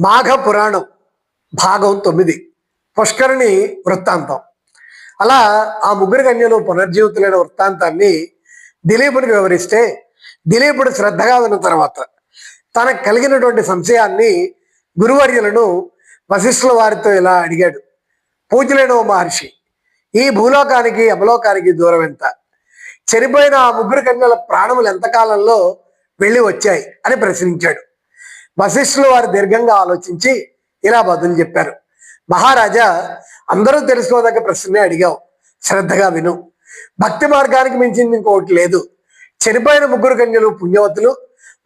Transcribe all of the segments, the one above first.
మాఘ పురాణం భాగం తొమ్మిది. పుష్కరిణి వృత్తాంతం. అలా ఆ ముగ్గురు కన్యలు పునర్జీవితులైన వృత్తాంతాన్ని దిలీపుడికి వివరిస్తే దిలీపుడు శ్రద్ధగా విన్న తర్వాత తనకు కలిగినటువంటి సంశయాన్ని గురువర్యులను వశిష్ఠుల వారితో ఇలా అడిగాడు. పూజలైన ఓ మహర్షి ఈ భూలోకానికి అమలోకానికి దూరం ఎంత? చనిపోయిన ఆ ముగ్గురు కన్యల ప్రాణములు ఎంతకాలంలో వెళ్ళి వచ్చాయి? అని ప్రశ్నించాడు. వశిష్ఠులు వారు దీర్ఘంగా ఆలోచించి ఇలా బదులు చెప్పారు. మహారాజా అందరూ తెలుసుకోదగ్గ ప్రశ్నే అడిగావు. శ్రద్ధగా విను. భక్తి మార్గానికి మించింది ఇంకొకటి లేదు. చనిపోయిన ముగ్గురు కన్యలు పుణ్యవతులు.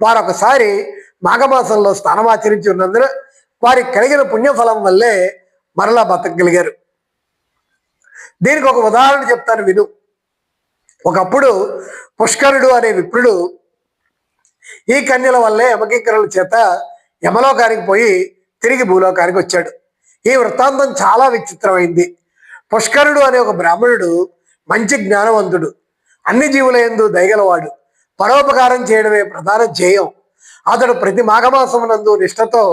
వారు ఒకసారి మాఘమాసంలో స్నానమాచరించి ఉన్నందున వారికి కలిగిన పుణ్యఫలం వల్లే మరలా బతకగలిగారు. దీనికి ఒక ఉదాహరణ చెప్తాను విను. ఒకప్పుడు పుష్కరుడు అనే విప్రుడు ఈ కన్యల వల్లే యమకింకరుల చేత యమలోకానికి పోయి తిరిగి భూలోకానికి వచ్చాడు. ఈ వృత్తాంతం చాలా విచిత్రమైంది. పుష్కరుడు అనే ఒక బ్రాహ్మణుడు మంచి జ్ఞానవంతుడు. అన్ని జీవుల ఎందు దయగలవాడు. పరోపకారం చేయడమే ప్రధాన ధ్యేయం. అతడు ప్రతి మాఘమాసమునందు నిష్ఠతో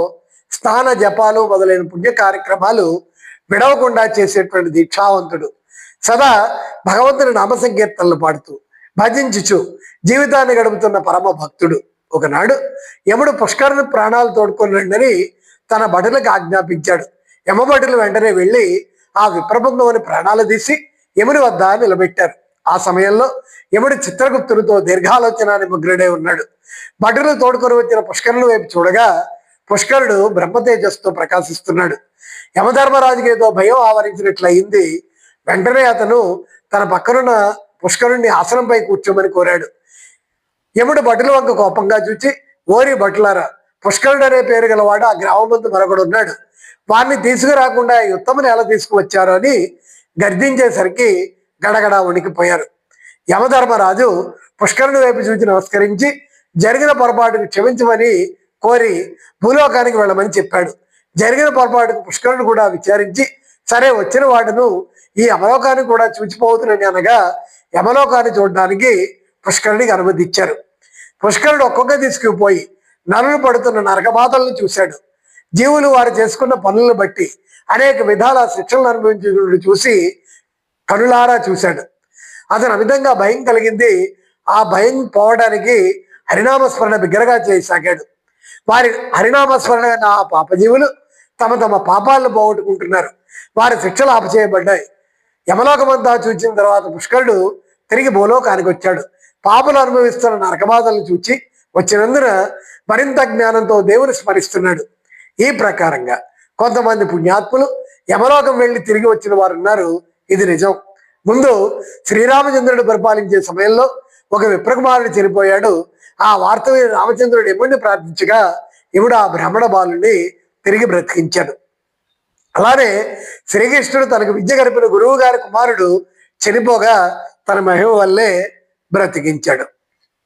స్నాన జపాలు మొదలైన పుణ్య కార్యక్రమాలు విడవకుండా చేసేటువంటి దీక్షావంతుడు. సదా భగవంతుని నామ సంకీర్తనలు పాడుతూ భజించుచు జీవితాన్ని గడుపుతున్న పరమ భక్తుడు ఒకనాడు యముడు పుష్కరుని ప్రాణాలు తోడుకొని రండని తన భటులకు ఆజ్ఞాపించాడు. యమభటులు వెంటనే వెళ్ళి ఆ విప్రబంధుని ప్రాణాలు తీసి యముని వద్ద నిలబెట్టారు. ఆ సమయంలో యముడు చిత్రగుప్తునితో దీర్ఘాలోచన నిమగ్నుడై ఉన్నాడు. భటులు తోడుకొని వచ్చిన పుష్కరుని వైపు చూడగా పుష్కరుడు బ్రహ్మతేజస్తో ప్రకాశిస్తున్నాడు. యమధర్మరాజుకి ఏదో భయం ఆవరించినట్లయింది. వెంటనే అతను తన పక్కనున్న పుష్కరుణ్ణి ఆసనంపై కూర్చోమని కోరాడు. యముడు భటుల వంక కోపంగా చూచి ఓరి భటులారా పుష్కరుడు అనే పేరు గలవాడు ఆ గ్రామం మరొకడు ఉన్నాడు. వారిని తీసుకురాకుండా ఈ ఉత్తమని ఎలా తీసుకువచ్చారు అని గర్జించేసరికి గడగడ వణికిపోయారు. యమధర్మరాజు పుష్కరుని వైపు చూచి నమస్కరించి జరిగిన పొరపాటును క్షమించమని కోరి భూలోకానికి వెళ్ళమని చెప్పాడు. జరిగిన పొరపాటుకు పుష్కరుడు కూడా విచారించి సరే వచ్చిన వాడును ఈ యమలోకాన్ని కూడా చూచిపోతున్నాడు అనగా యమలోకాన్ని చూడడానికి పుష్కరుడికి అనుమతి ఇచ్చారు పుష్కరుడు ఒక్కొక్క తీసుకుపోయి నరులు పడుతున్న నరకబాధలను చూశాడు. జీవులు వారు చేసుకున్న పనులను బట్టి అనేక విధాల శిక్షలను అనుభవించుకుని చూసి కనులారా చూశాడు. అతను అమితంగా భయం కలిగింది. ఆ భయం పోవడానికి హరినామస్మరణ బిగ్గరగా చేయసాగాడు. వారి హరినామస్మరణ ఆ పాపజీవులు తమ తమ పాపాలను పోగొట్టుకుంటున్నారు. వారి శిక్షలు ఆపచేయబడ్డాయి. యమలోకమంతా చూచిన తర్వాత పుష్కరుడు తిరిగి భూలోకానికి వచ్చాడు. పాపలు అనుభవిస్తున్న నరకబాధలను చూచి వచ్చినందున మరింత జ్ఞానంతో దేవుని స్మరిస్తున్నాడు. ఈ ప్రకారంగా కొంతమంది పుణ్యాత్ములు యమలోకం వెళ్ళి తిరిగి వచ్చిన వారు ఉన్నారు. ఇది నిజం. ముందు శ్రీరామచంద్రుడు పరిపాలించే సమయంలో ఒక విప్రకుమారుడు చనిపోయాడు. ఆ వార్త రామచంద్రుడు ఎముడిని ప్రార్థించగా ఇవుడు ఆ బ్రాహ్మణ బాలుని తిరిగి బ్రతికించాడు. అలానే శ్రీకృష్ణుడు తనకు విద్య గడిపిన గురువు గారి కుమారుడు చనిపోగా తన మహిమ వల్లే బ్రతికించాడు.